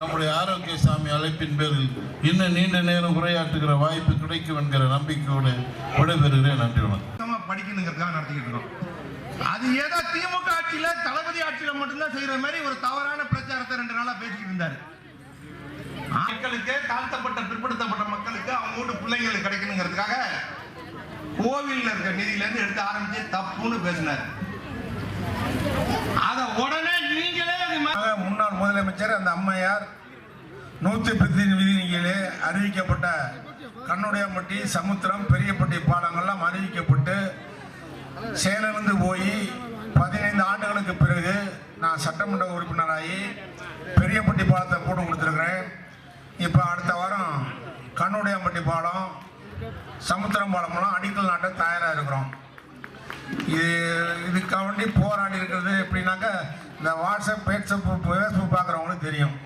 நம்முடைய ஆரோக்கிய சாமி அழைப்பின் பேரில் இன்னும் நீண்ட நேரம் உரையாற்றுகிற வாய்ப்பு கிடைக்கும் என்கிற நம்பிக்கையோடு விடைபெறுகிறேன். நன்றி வணக்கம். படிக்கணுங்கிறதுக்காக நடத்திக்கிட்டு இருக்கோம். அது ஏதோ திமுக ஆட்சியில தளபதி ஆட்சியில மட்டும்தான் செய்யற மாதிரி ஒரு தவறான பிரச்சாரத்தை ரெண்டு நாளா பேசிக்கிட்டு இருந்தாரு. மக்களுக்கு தாழ்த்தப்பட்ட பிற்படுத்தப்பட்ட மக்களுக்கு அவங்க வீட்டு பிள்ளைங்களுக்கு கிடைக்கணுங்கிறதுக்காக கோவில்ல இருக்க நிதியில இருந்து எடுத்து ஆரம்பிச்சு தப்புன்னு பேசினார். அதை அமைச்சர் முதலமைச்சர் அந்த அம்மையார் நூற்றி பத்து அறிவிக்கப்பட்ட கண்ணுடையம்பட்டி சமுத்திரம் பெரியப்பட்டி பாலங்கள்லாம் அறிவிக்கப்பட்டு செயலிழந்து போய் பதினைந்து ஆண்டுகளுக்கு பிறகு நான் சட்டமன்ற உறுப்பினராகி பெரியப்பட்டி பாலத்தை போட்டு கொடுத்துருக்குறேன். இப்போ அடுத்த வாரம் கண்ணுடையம்பட்டி பாலம் சமுத்திரம் பாலமெல்லாம் அடிக்கல் நாட்ட தயாராக இருக்கிறோம். இது இதுக்காக வேண்டி போராடி இருக்கிறது எப்படின்னாக்கா இந்த வாட்ஸ்அப் ஃபேஸ்புக் ஃபேஸ்புக் பார்க்குறவங்களுக்கு தெரியும்.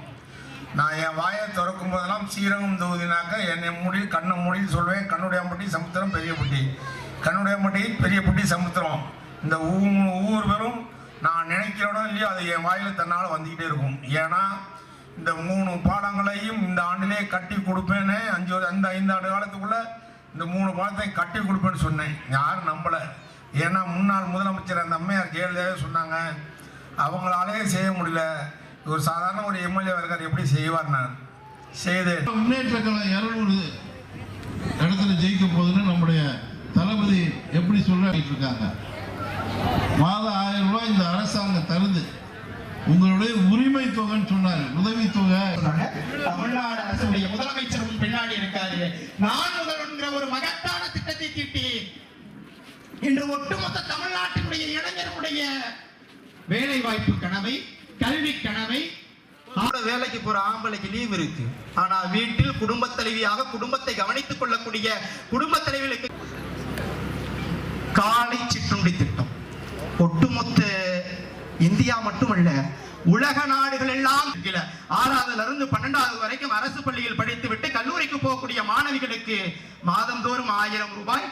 நான் என் வாயை திறக்கும் போதெல்லாம் சீரகம் தொகுதினாக்க என்னை மூடி கண்ணை மூடி சொல்வேன். கண்ணுடையம்பட்டி சமுத்திரம் பெரியப்பட்டி கண்ணுடையம்பட்டி பெரியப்பட்டி சமுத்திரம். இந்த ஊ- பேரும் நான் நினைக்கிறேனோ இல்லையோ அது என் வாயில் தன்னால் வந்துக்கிட்டே இருக்கும். ஏன்னா இந்த மூணு பாலங்களையும் இந்த ஆண்டிலே கட்டி கொடுப்பேன்னு அஞ்சு அந்த ஐந்து ஆண்டு காலத்துக்குள்ள இந்த மூணு பாடத்தையும் கட்டி கொடுப்பேன்னு சொன்னேன். யாரும் நம்பலை. ஏன்னா முன்னாள் முதலமைச்சர் அந்த அம்மையார் ஜெயலலிதாவே சொன்னாங்க அவங்களாலே செய்ய முடியல. ஒரு சாதாரண ஒரு எம்எல்ஏ இருக்கார் எப்படி செய்வார் நான்? செய்தேன் முன்னேற்ற கழகம் இருநூறு இடத்துல ஜெயிக்க போகுதுன்னு நம்முடைய தளபதி எப்படி சொல்லிட்டு இருக்காங்க? மாதம் ஆயிரம் ரூபாய் இந்த அரசாங்கம் தருது. உங்களுடைய உரிமை தொகைன்னு சொன்னார். உதவி தொகை. சொன்னாங்க. தமிழ்நாடு அரசுடைய முதலமைச்சரும் பின்னாடி இருக்காரு. நான் முதல்வன்கிற ஒரு மகத்தான திட்டத்தை தீட்டி இன்று ஒட்டுமொத்த தமிழ்நாட்டினுடைய இளைஞர்களுடைய வேலை வாய்ப்பு கனவை கல்வி கனவை. வேலைக்கு போற ஆம்பளைக்கு லீவ் இருக்கு. ஆனா வீட்டில் குடும்ப தலைவியாக குடும்பத்தை கவனித்துக் கொள்ளக்கூடிய குடும்ப தலைவிகளுக்கு காலை சிற்றுண்டி திட்டம். ஒட்டுமொத்த இந்தியா மட்டுமல்ல உலக நாடுகள் எல்லாம் ஆறாவதுல இருந்து பன்னெண்டாவது வரைக்கும் அரசு பள்ளியில் படித்துவிட்டு கல்லூரிக்கு போகக்கூடிய மாணவிகளுக்கு மாதந்தோறும் ஆயிரம் ரூபாய்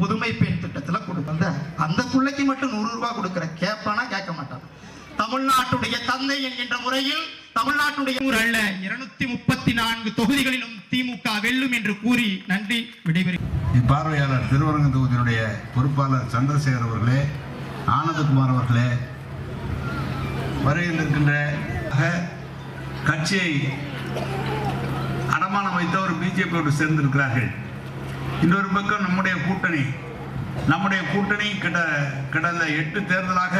புதுமை பெண் திட்டத்துல கொடுப்பாங்க அந்த பிள்ளைக்கு மட்டும் நூறு ரூபாய் கொடுக்கிற கேப்பானா கேட்க தமிழ்நாட்டுடைய தந்தை என்கின்ற முறையில் தமிழ்நாட்டுடைய அல்ல. இருநூத்தி முப்பத்தி நான்கு தொகுதிகளிலும் திமுக வெல்லும் என்று கூறி நன்றி விடைபெறுகிறேன். இப்பார்வையாளர் திருவரங்க தொகுதியினுடைய பொறுப்பாளர் சந்திரசேகர் அவர்களே ஆனந்தகுமார் அவர்களே வருகின்றிருக்கின்ற கட்சியை அடமானம் வைத்தவர் பிஜேபியோடு சேர்ந்திருக்கிறார்கள். இன்னொரு பக்கம் நம்முடைய கூட்டணி நம்முடைய கூட்டணி கிட்ட கடந்த எட்டு தேர்தலாக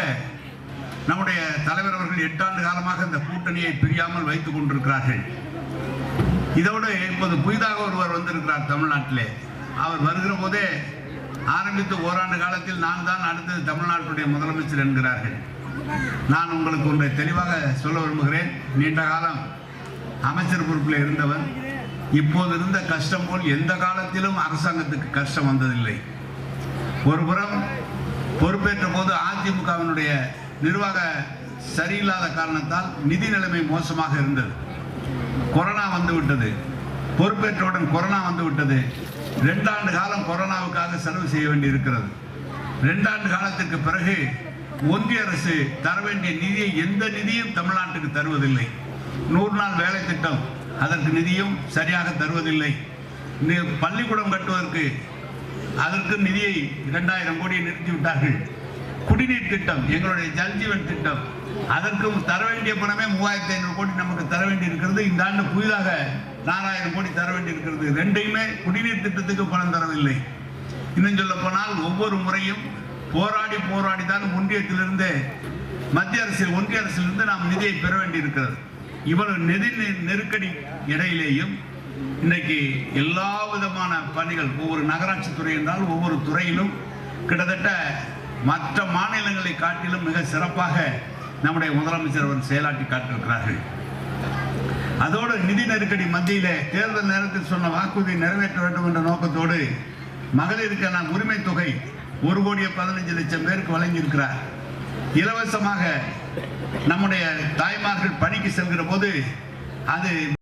நம்முடைய தலைவர் அவர்கள் எட்டாண்டு காலமாக இந்த கூட்டணியை பிரியாமல் வைத்துக் கொண்டிருக்கிறார்கள். இதோடு இப்போது புதிதாக ஒருவர் வந்திருக்கிறார் தமிழ்நாட்டிலே. அவர் வருகிற போதே ஆரம்பித்து ஓராண்டு காலத்தில் நான் தான் அடுத்தது தமிழ்நாட்டுடைய முதலமைச்சர் என்கிறார்கள். நான் உங்களுக்கு ஒன்றை தெளிவாக சொல்ல விரும்புகிறேன். நீண்ட காலம் அமைச்சர் பொறுப்பில் இருந்தவன் இப்போது இருந்த கஷ்டம் போல் எந்த காலத்திலும் அரசாங்கத்துக்கு கஷ்டம் வந்ததில்லை. ஒருபுறம் பொறுப்பேற்ற போது அதிமுகவினுடைய நிர்வாக சரியில்லாத காரணத்தால் நிதி நிலைமை மோசமாக இருந்தது. கொரோனா வந்து விட்டது. பொறுப்பேற்றவுடன் கொரோனா வந்து விட்டது. ரெண்டாண்டு காலம் கொரோனாவுக்காக செலவு செய்ய வேண்டி இருக்கிறது ரெண்டாண்டு காலத்துக்கு பிறகு ஒன்றிய அரசு தர வேண்டிய நிதியை எந்த நிதியும் தமிழ்நாட்டுக்கு தருவதில்லை. நூறு நாள் வேலை திட்டம் அதற்கு நிதியும் சரியாக தருவதில்லை. பள்ளிக்கூடம் கட்டுவதற்கு அதற்கு நிதியை இரண்டாயிரம் கோடியை நிறுத்திவிட்டார்கள். குடிநீர் திட்டம் எங்களுடைய ஜல்ஜீவன் திட்டம். அதற்கும் தர வேண்டிய பணமே மூவாயிரத்தி ஐநூறு கோடி நமக்கு தர வேண்டி இருக்கிறது இந்த ஆண்டு புதிதாக நாலாயிரம் கோடி தர வேண்டி இருக்கிறது ரெண்டையுமே குடிநீர் திட்டத்துக்கு பணம் தரவில்லை. இன்னும் சொல்ல போனால் ஒவ்வொரு முறையும் போராடி போராடி தான் ஒன்றியத்திலிருந்து மத்திய அரசில் ஒன்றிய அரசிலிருந்து நாம் நிதியை பெற வேண்டி இருக்கிறது இவ்வளவு நிதி நெருக்கடி இடையிலேயும் இன்னைக்கு எல்லா விதமான பணிகள் ஒவ்வொரு நகராட்சி துறை என்றால் ஒவ்வொரு துறையிலும் கிட்டத்தட்ட மற்ற மாநிலங்களை காட்டிலும் மிக சிறப்பாக நம்முடைய முதலமைச்சர் அவர் செயலாற்றி காட்டிருக்கிறார்கள். அதோடு நிதி நெருக்கடி மத்தியிலே தேர்தல் நேரத்தில் சொன்ன வாக்குறுதியை நிறைவேற்ற வேண்டும் என்ற நோக்கத்தோடு மகளிருக்கான உரிமை தொகை ஒரு கோடியே பதினஞ்சு லட்சம் பேருக்கு வழங்கியிருக்கிறார். இலவசமாக நம்முடைய தாய்மார்கள் பணிக்கு செல்கிற போது அது